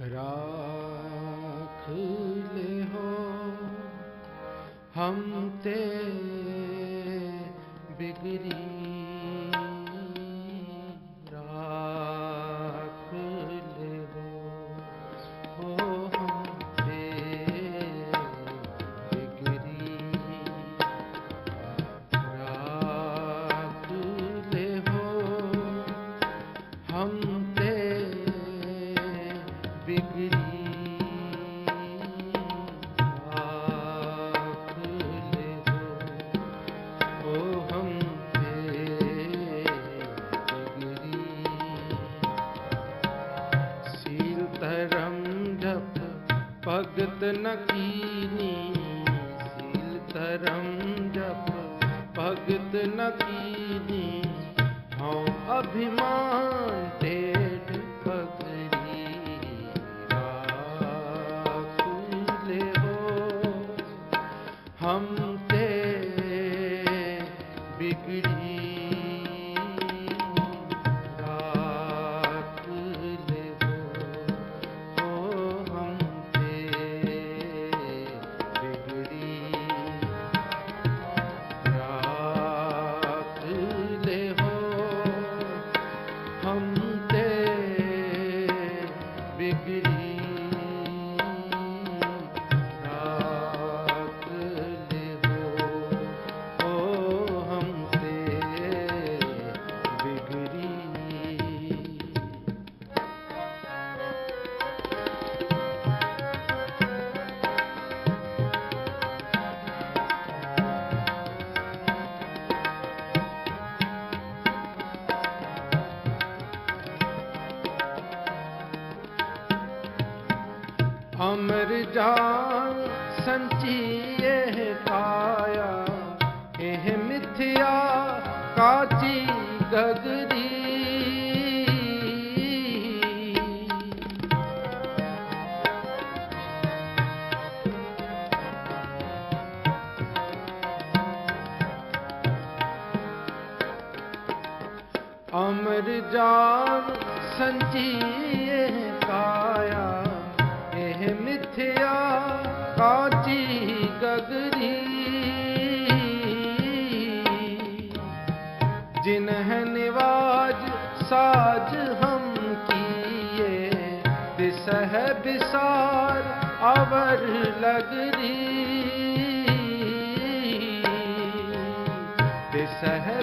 राख ले हो हम ते बिगड़ी न सील धर्म जप भगत न हम हाँ अभिमान ਸੰਚੀ ਇਹ ਕਾਇਆ ਇਹ ਮਿਥਿਆ ਕਾਚੀ ਗਗਰੀ ਅਮਰ ਜਾਨ ਸੰਚੀ ਨਿਵਾਜ ਸਾਜ ਹਮ ਕੀਏ ਦਿਸ ਹੈ ਬਿਸਾਰ ਅਵਰ ਲਗਰੀ ਦਿਸ ਹੈ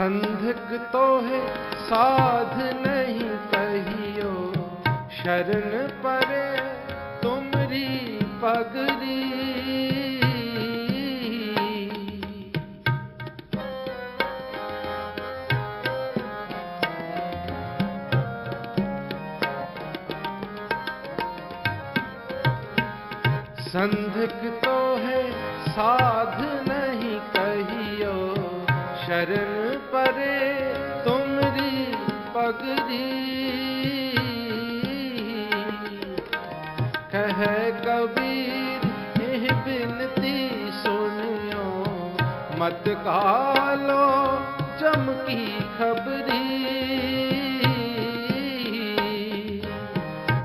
संधिक तो है साध नहीं कहियो। शरण परे तुमरी पगरी। संधिक तो है साध ਕਰਨ ਪਰੇ ਤੁਮਰੀ ਪਗਦੀ। ਕਹਿ ਕਬੀਰ, ਇਹ ਬਿਨਤੀ ਸੁਣਿਓ। ਮਤ ਕਾਲੋ ਚਮਕੀ ਖਬਰੀ।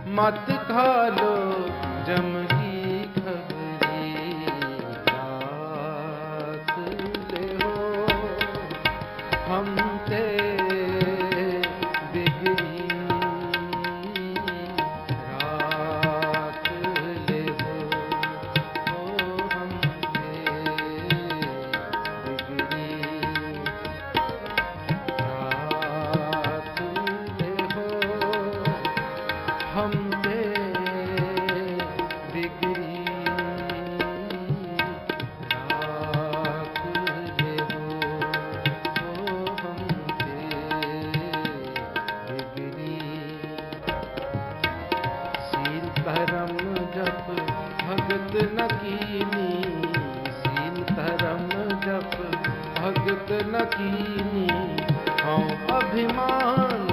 ਮਤ ਖਾਲੋ ਜਮ ਜਗਤ ਨਕੀਨੀ ਹਉ ਅਭਿਮਾਨ